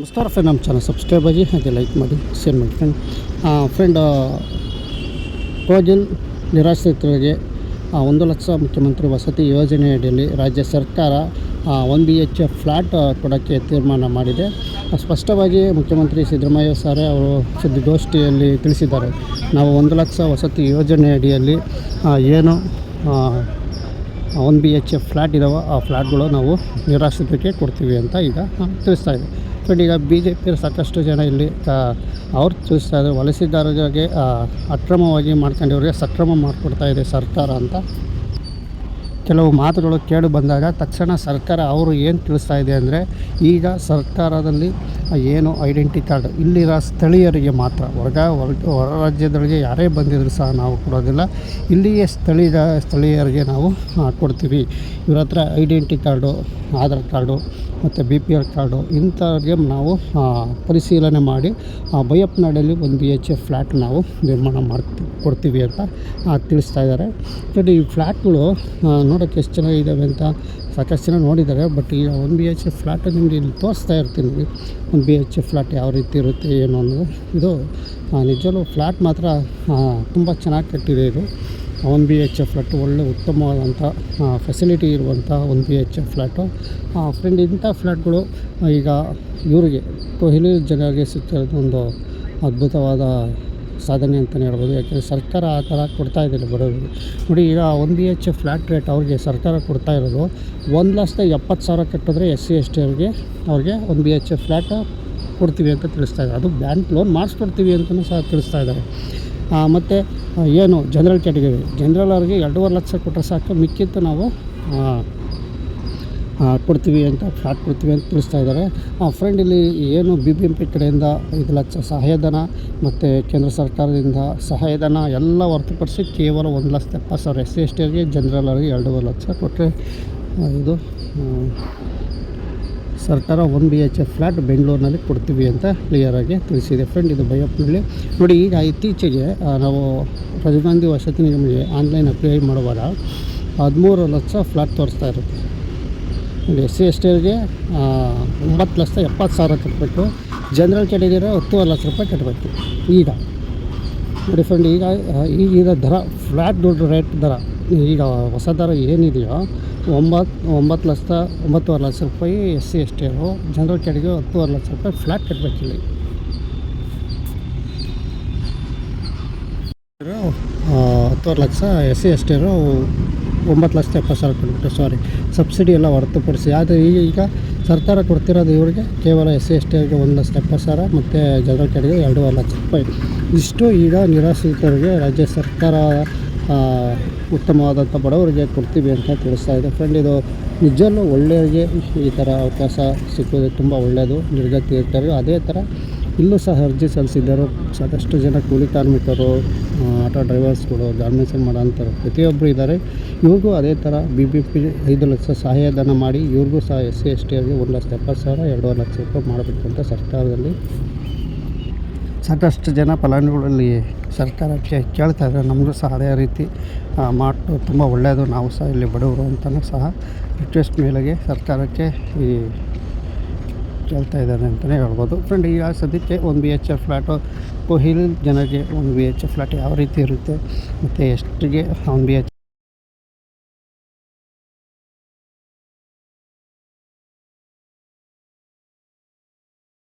ನಮಸ್ಕಾರ ಫ್ರೆಂಡ್ ನಮ್ಮ channel subscribe ಆಗಿ ಹಾಗೆ ಲೈಕ್ ಮಾಡಿ ಶೇರ್ ಮಾಡಿ ಫ್ರೆಂಡ್ ಫ್ರೆಂಡ್ ಕೋಜಿಲ್ ನಿರಾಶ್ರಿತರಿಗೆ ಒಂದು ಲಕ್ಷ ಮುಖ್ಯಮಂತ್ರಿ ವಸತಿ ಯೋಜನೆಯಡಿಯಲ್ಲಿ ರಾಜ್ಯ ಸರ್ಕಾರ ಒನ್ ಬಿ ಎಚ್ ಫ್ಲ್ಯಾಟ್ ಕೊಡೋಕ್ಕೆ ತೀರ್ಮಾನ ಮಾಡಿದೆ. ಸ್ಪಷ್ಟವಾಗಿ ಮುಖ್ಯಮಂತ್ರಿ ಸಿದ್ದರಾಮಯ್ಯ ಸರ್ ಅವರು ಸುದ್ದಿಗೋಷ್ಠಿಯಲ್ಲಿ ತಿಳಿಸಿದ್ದಾರೆ. ನಾವು ಒಂದು ಲಕ್ಷ ವಸತಿ ಯೋಜನೆಯಡಿಯಲ್ಲಿ ಏನು ಒನ್ ಬಿ ಎಚ್ ಫ್ಲ್ಯಾಟ್ ಇದಾವೋ, ಆ ಫ್ಲ್ಯಾಟ್ಗಳು ನಾವು ನಿರಾಶ್ರಿತಕ್ಕೆ ಕೊಡ್ತೀವಿ ಅಂತ ಈಗ ತಿಳಿಸ್ತಾ ಇದೆ. ಬಟ್ ಈಗ ಬಿ ಜೆ ಪಿಯಲ್ಲಿ ಸಾಕಷ್ಟು ಜನ ಇಲ್ಲಿ ಅವ್ರು ತಿಳಿಸ್ತಾ ಇದ್ದಾರೆ ವಲಸಿಗಾರರಿಗೆ ಆ, ಅಕ್ರಮವಾಗಿ ಮಾಡ್ಕೊಂಡಿವ್ರಿಗೆ ಸಕ್ರಮ ಮಾಡಿಕೊಡ್ತಾ ಇದೆ ಸರ್ಕಾರ ಅಂತ. ಕೆಲವು ಮಾತುಗಳು ಕೇಳಿ ಬಂದಾಗ ತಕ್ಷಣ ಸರ್ಕಾರ ಅವರು ಏನು ತಿಳಿಸ್ತಾ ಇದೆ ಅಂದರೆ ಈಗ ಸರ್ಕಾರದಲ್ಲಿ ಏನು ಐಡೆಂಟಿ ಕಾರ್ಡ್ ಇಲ್ಲಿರೋ ಸ್ಥಳೀಯರಿಗೆ ಮಾತ್ರ ಹೊರಗ ಹೊರ ಹೊರ ರಾಜ್ಯದೊಳಗೆ ಯಾರೇ ಬಂದಿದ್ರು ಸಹ ನಾವು ಕೊಡೋದಿಲ್ಲ. ಇಲ್ಲಿಯೇ ಸ್ಥಳೀಯ ಸ್ಥಳೀಯರಿಗೆ ನಾವು ಕೊಡ್ತೀವಿ. ಇವ್ರ ಹತ್ರ ಐಡೆಂಟಿ ಕಾರ್ಡು ಆಧಾರ್ ಕಾರ್ಡು ಮತ್ತು ಬಿ ಪಿ ಎಲ್ ಕಾರ್ಡು ಇಂಥವ್ರಿಗೆ ನಾವು ಪರಿಶೀಲನೆ ಮಾಡಿ ಆ, ಬೈಯಪ್ಪನಾಡಲ್ಲಿ ಒಂದು ಬಿ ಎಚ್ ಎಫ್ ಫ್ಲ್ಯಾಟ್ ನಾವು ನಿರ್ಮಾಣ ಮಾಡ್ತೀವಿ ಕೊಡ್ತೀವಿ ಅಂತ ತಿಳಿಸ್ತಾ ಇದ್ದಾರೆ. ಬಟ್ ಈ ಫ್ಲ್ಯಾಟ್ಗಳು ನೋಡೋಕ್ಕೆ ಎಷ್ಟು ಚೆನ್ನಾಗಿದ್ದಾವೆ ಅಂತ ಸಾಕಷ್ಟು ಜನ ನೋಡಿದ್ದಾರೆ ಬಟ್ ಈಗ ಒಂದು ಬಿ ಎಚ್ ಎಫ್ ಫ್ಲ್ಯಾಟ್ ನಿಮಗೆ ಇಲ್ಲಿ ತೋರಿಸ್ತಾ ಇರ್ತೀನಿ. ಒಂದು ಬಿ ಎಚ್ ಎಫ್ ಫ್ಲ್ಯಾಟ್ ಯಾವ ರೀತಿ ಇರುತ್ತೆ ಏನು ಅನ್ನೋದು. ಇದು ನಿಜವೂ ಫ್ಲ್ಯಾಟ್ ಮಾತ್ರ ತುಂಬ ಚೆನ್ನಾಗಿ ಕಟ್ಟಿದೆ ಇದು. One B H F flat ಒಳ್ಳೆ ಉತ್ತಮವಾದಂಥ ಫೆಸಿಲಿಟಿ ಇರುವಂಥ one B H F flat friend ಇಂಥ ಫ್ಲ್ಯಾಟ್ಗಳು ಈಗ ಇವರಿಗೆ ಕೊಹ್ಲಿ ಜನರಿಗೆ ಸಿಗ್ತಿರೋದು ಒಂದು ಅದ್ಭುತವಾದ ಸಾಧನೆ ಅಂತಲೇ ಹೇಳ್ಬೋದು. ಯಾಕೆಂದರೆ ಸರ್ಕಾರ ಆ ಥರ ಕೊಡ್ತಾ ಇದ್ದಿಲ್ಲ ಬಡವರಿಗೆ. ನೋಡಿ, ಈಗ one B H flat rate ಅವ್ರಿಗೆ ಸರ್ಕಾರ ಕೊಡ್ತಾ ಇರೋದು, ಒಂದು ಲಕ್ಷದ ಎಪ್ಪತ್ತು ಸಾವಿರ ಕಟ್ಟಿದ್ರೆ ಎಸ್ ಸಿ, ಎಸ್ ಟಿ ಅವ್ರಿಗೆ ಅವ್ರಿಗೆ one B H F flat ಕೊಡ್ತೀವಿ ಅಂತ ತಿಳಿಸ್ತಾ ಇದ್ದಾರೆ. ಅದು ಬ್ಯಾಂಕ್ ಲೋನ್ ಮಾಡಿಸ್ಕೊಡ್ತೀವಿ ಅಂತಲೂ ಸಹ ತಿಳಿಸ್ತಾ ಇದ್ದಾರೆ. ಮತ್ತು ಏನು ಜನರಲ್ ಕ್ಯಾಟಗರಿ. ಜನರಲ್ ಅವ್ರಿಗೆ ಎರಡೂವರೆ ಲಕ್ಷ ಕೊಟ್ಟರೆ ಸಾಕು. ಮಿಕ್ಕಿದ್ದು ನಾವು ಕೊಡ್ತೀವಿ ಅಂತ ಫ್ಲಾಟ್ ಕೊಡ್ತೀವಿ ಅಂತ ತಿಳಿಸ್ತಾ ಇದ್ದಾರೆ. ಆ ಫ್ರೆಂಡ್ ಇಲ್ಲಿ ಏನು ಬಿ ಬಿ ಎಂ ಪಿ ಕಡೆಯಿಂದ ಐದು ಲಕ್ಷ ಸಹಾಯಧನ ಮತ್ತು ಕೇಂದ್ರ ಸರ್ಕಾರದಿಂದ ಸಹಾಯಧನ ಎಲ್ಲ ಹೊರತುಪಡಿಸಿ ಕೇವಲ ಒಂದು ಲಕ್ಷ ಎಪ್ಪತ್ತು ಸಾವಿರ ಎಸ್ ಸಿ ಎಸ್ ಅವರಿಗೆ ಜನರಲ್ ಅವರಿಗೆ ಎರಡೂವರೆ ಲಕ್ಷ ಕೊಟ್ಟರೆ ಇದು ಸರ್ಕಾರ one B H F flat ಬೆಂಗಳೂರಿನಲ್ಲಿ ಕೊಡ್ತೀವಿ ಅಂತ ಕ್ಲಿಯರಾಗಿ ತಿಳಿಸಿದೆ. ಫ್ರೆಂಡ್ ಇದು ಬೈಯಪ್ಪನಲ್ಲಿ ನೋಡಿ, ಈಗ ಇತ್ತೀಚೆಗೆ ನಾವು ರಾಜೀವ್ ಗಾಂಧಿ ವಸತಿ ನಿಗಮಗೆ ಆನ್ಲೈನ್ ಅಪ್ಲೈ ಮಾಡುವಾಗ ಹದಿಮೂರು ಲಕ್ಷ ಫ್ಲ್ಯಾಟ್ ತೋರಿಸ್ತಾ ಇರುತ್ತೆ. ನೋಡಿ, ಎಸ್ ಸಿ, ಎಸ್ ಟಿಗೆ ಒಂಬತ್ತು ಲಕ್ಷ ಎಪ್ಪತ್ತು ಸಾವಿರ ಕಟ್ಟಬೇಕು ಜನರಲ್ ಕ್ಯಾಟಗರಿ ಹತ್ತುವರೆ ಲಕ್ಷ ರೂಪಾಯಿ ಕಟ್ಟಬೇಕು ಈಗ, ನೋಡಿ ಫ್ರೆಂಡ್ ಈಗ ಈಗಿರೋ ದರ ಫ್ಲ್ಯಾಟ್ ದುಡ್ಡು ರೇಟ್ ದರ ಈಗ ಹೊಸ ದರ ಏನಿದೆಯೋ ಒಂಬತ್ತು ಒಂಬತ್ತು ಲಕ್ಷ, ಒಂಬತ್ತುವರೆ ಲಕ್ಷ ರೂಪಾಯಿ ಎಸ್ ಸಿ, ಎಸ್ ಟಿ ಅವರು ಜನರಲ್ ಕ್ಯಾಟಗರಿ ಹತ್ತುವರೆ ಲಕ್ಷ ರೂಪಾಯಿ ಫ್ಲ್ಯಾಟ್ ಕಟ್ಟಬೇಕಿಲ್ಲಿ ಹತ್ತುವರೆ lakh S C, S T ಅವರು ಒಂಬತ್ತು ಲಕ್ಷದ ಎಪ್ಪತ್ತು ಸಾವಿರ ಕೊಟ್ಬಿಟ್ಟು ಸಾರಿ ಸಬ್ಸಿಡಿ ಎಲ್ಲ ಹೊರತುಪಡಿಸಿ. ಆದರೆ ಈಗ ಈಗ ಸರ್ಕಾರ ಕೊಡ್ತಿರೋದು ಇವರಿಗೆ ಕೇವಲ ಎಸ್ ಸಿ, ಎಸ್ ಟಿ ಅವರಿಗೆ ಒಂದು ಲಕ್ಷದ ಎಪ್ಪತ್ತು ಸಾವಿರ ಮತ್ತು ಜನರಲ್ ಕ್ಯಾಟಗರಿ ಎರಡೂವರೆ ಲಕ್ಷ ರೂಪಾಯಿ. ಇಷ್ಟು ಈಗ ನಿರಾಶ್ರಿತರಿಗೆ ರಾಜ್ಯ ಸರ್ಕಾರ ಉತ್ತಮವಾದಂಥ ಬಡವರಿಗೆ ಕೊಡ್ತೀವಿ ಅಂತ ತಿಳಿಸ್ತಾ ಇದೆ. ಫ್ರೆಂಡ್ ಇದು ನಿಜವೂ ಒಳ್ಳೆಯವರಿಗೆ ಈ ಥರ ಅವಕಾಶ ಸಿಕ್ಕೋದು ತುಂಬ ಒಳ್ಳೆಯದು. ನಿರ್ಗತಿ ಇರ್ತಾರೆ. ಅದೇ ಥರ ಇಲ್ಲೂ ಸಹ ಅರ್ಜಿ ಸಲ್ಲಿಸಿದ್ದರು. ಸಾಕಷ್ಟು ಜನ ಕೂಲಿ ಕಾರ್ಮಿಕರು ಆಟೋ ಡ್ರೈವರ್ಸ್ಗಳು ಗಾರ್ಮೆಂಟ್ಸಲ್ಲಿ ಮಾಡೋಂಥವ್ರು ಪ್ರತಿಯೊಬ್ಬರು ಇದ್ದಾರೆ. ಇವ್ರಿಗೂ ಅದೇ ಥರ ಬಿ ಬಿ ಪಿ ಐದು ಲಕ್ಷ ಸಹಾಯಧನ ಮಾಡಿ ಇವ್ರಿಗೂ ಸಹ ಎಸ್ ಸಿ, ಎಸ್ ಟಿ ಒಂದು ಲಕ್ಷ ಎಪ್ಪತ್ತು ಸಾವಿರ, ಎರಡೂವರೆ ಲಕ್ಷ ರೂಪಾಯಿ ಮಾಡಬೇಕು ಅಂತ ಸರ್ಕಾರದಲ್ಲಿ ಸಾಕಷ್ಟು ಜನ ಫಲಾನುಭವಿಗಳಲ್ಲಿ ಸರ್ಕಾರಕ್ಕೆ ಕೇಳ್ತಾ ಇದ್ದಾರೆ. ನಮಗೂ ಸಹ ಅದೇ ರೀತಿ ಮಾಡು ತುಂಬ ಒಳ್ಳೆಯದು. ನಾವು ಸಹ ಇಲ್ಲಿ ಬಡವರು ಅಂತಲೂ ಸಹ ರಿಕ್ವೆಸ್ಟ್ ಮೇಲೆಗೆ ಸರ್ಕಾರಕ್ಕೆ ಈ ಕೇಳ್ತಾ ಇದ್ದಾರೆ ಅಂತಲೇ ಹೇಳ್ಬೋದು. ಫ್ರೆಂಡ್ ಈಗ ಸದ್ಯಕ್ಕೆ ಒಂದು ಬಿ ಎಚ್ ಎಫ್ ಫ್ಲ್ಯಾಟು ಕೊಹಿಲ್ ಜನರಿಗೆ ಒಂದು ಬಿ ಎಚ್ ಎಫ್ ಫ್ಲ್ಯಾಟ್ ಯಾವ ರೀತಿ ಇರುತ್ತೆ, ಮತ್ತು ಎಷ್ಟಿಗೆ ಒಂದು ಬಿ ಎಚ್